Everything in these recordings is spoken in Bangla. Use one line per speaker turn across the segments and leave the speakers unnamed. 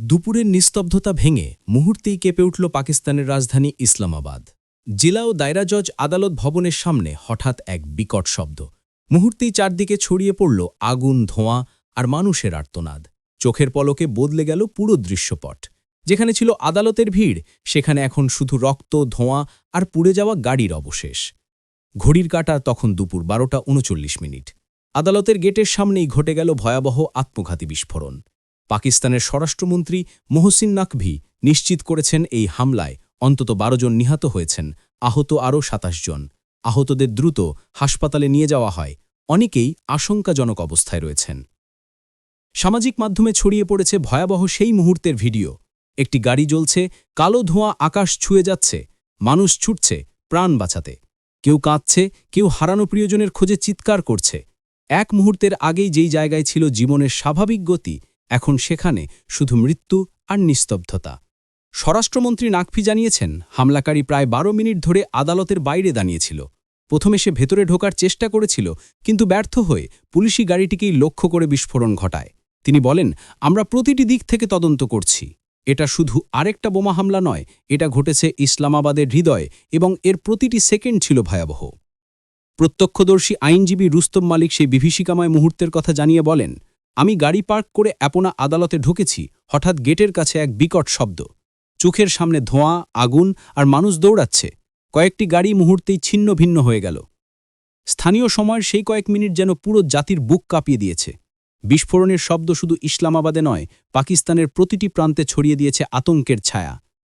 দুপুরের নিস্তব্ধতা ভেঙে মুহূর্তেই কেঁপে উঠল পাকিস্তানের রাজধানী ইসলামাবাদ। জেলা ও দায়রা জজ আদালত ভবনের সামনে হঠাৎ এক বিকট শব্দ। মুহূর্তেই চারদিকে ছড়িয়ে পড়ল আগুন, ধোঁয়া আর মানুষের আর্তনাদ। চোখের পলকে বদলে গেল পুরো দৃশ্যপট। যেখানে ছিল আদালতের ভিড়, সেখানে এখন শুধু রক্ত, ধোঁয়া আর পুড়ে যাওয়া গাড়ির অবশেষ। ঘড়ির কাটা তখন দুপুর বারোটা উনচল্লিশ মিনিট। আদালতের গেটের সামনেই ঘটে গেল ভয়াবহ আত্মঘাতী বিস্ফোরণ। পাকিস্তানের স্বরাষ্ট্রমন্ত্রী মোহসিন নাকভি নিশ্চিত করেছেন এই হামলায় অন্তত বারো জন নিহত হয়েছেন, আহত আরও সাতাশ জন। আহতদের দ্রুত হাসপাতালে নিয়ে যাওয়া হয়। অনেকেই আশঙ্কাজনক অবস্থায় রয়েছেন। সামাজিক মাধ্যমে ছড়িয়ে পড়েছে ভয়াবহ সেই মুহূর্তের ভিডিও। একটি গাড়ি জ্বলছে, কালো ধোঁয়া আকাশ ছুঁয়ে যাচ্ছে, মানুষ ছুটছে, প্রাণ বাঁচাতে। কেউ কাঁদছে, কেউ হারানো প্রিয়জনের খোঁজে চিৎকার করছে। এক মুহূর্তের আগেই যেই জায়গায় ছিল জীবনের স্বাভাবিক গতি এখন সেখানে শুধু মৃত্যু আর নিস্তব্ধতা। স্বরাষ্ট্রমন্ত্রী নাকফি জানিয়েছেন, হামলাকারী প্রায় বারো মিনিট ধরে আদালতের বাইরে দাঁড়িয়েছিল। প্রথমে সে ভেতরে ঢোকার চেষ্টা করেছিল, কিন্তু ব্যর্থ হয়ে পুলিশি গাড়িটিকেই লক্ষ্য করে বিস্ফোরণ ঘটায়। তিনি বলেন, আমরা প্রতিটি দিক থেকে তদন্ত করছি। এটা শুধু আরেকটা বোমা হামলা নয়, এটা ঘটেছে ইসলামাবাদের হৃদয় এবং এর প্রতিটি সেকেন্ড ছিল ভয়াবহ। প্রত্যক্ষদর্শী আইনজীবী রুস্তম মালিক সেই বিভীষিকাময় মুহূর্তের কথা জানিয়ে বলেন আমি গাড়ি পার্ক করে অ্যাপোনা আদালতে ঢুকেছি, হঠাৎ গেটের কাছে এক বিকট শব্দ। চোখের সামনে ধোঁয়া, আগুন আর মানুষ দৌড়াচ্ছে। কয়েকটি গাড়ি মুহূর্তেই ছিন্ন ভিন্ন হয়ে গেল। স্থানীয় সময়ের সেই কয়েক মিনিট যেন পুরো জাতির বুক কাঁপিয়ে দিয়েছে। বিস্ফোরণের শব্দ শুধু ইসলামাবাদে নয়, পাকিস্তানের প্রতিটি প্রান্তে ছড়িয়ে দিয়েছে আতঙ্কের ছায়া।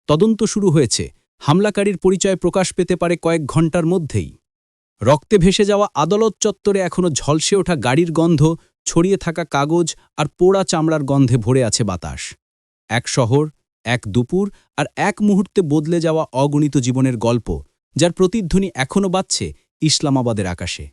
তদন্ত শুরু হয়েছে। হামলাকারীর পরিচয় প্রকাশ পেতে পারে কয়েক ঘণ্টার মধ্যেই। রক্তে ভেসে যাওয়া আদালত চত্বরে এখনও ঝলসে ওঠা গাড়ির গন্ধ ছড়িয়ে থাকা কাগজ আর পোড়া চামড়ার গন্ধে ভরে আছে বাতাস। এক শহর, এক দুপুর আর এক মুহূর্তে বদলে যাওয়া অগণিত জীবনের গল্প, যার প্রতিধ্বনি এখনও বাজছে ইসলামাবাদের আকাশে।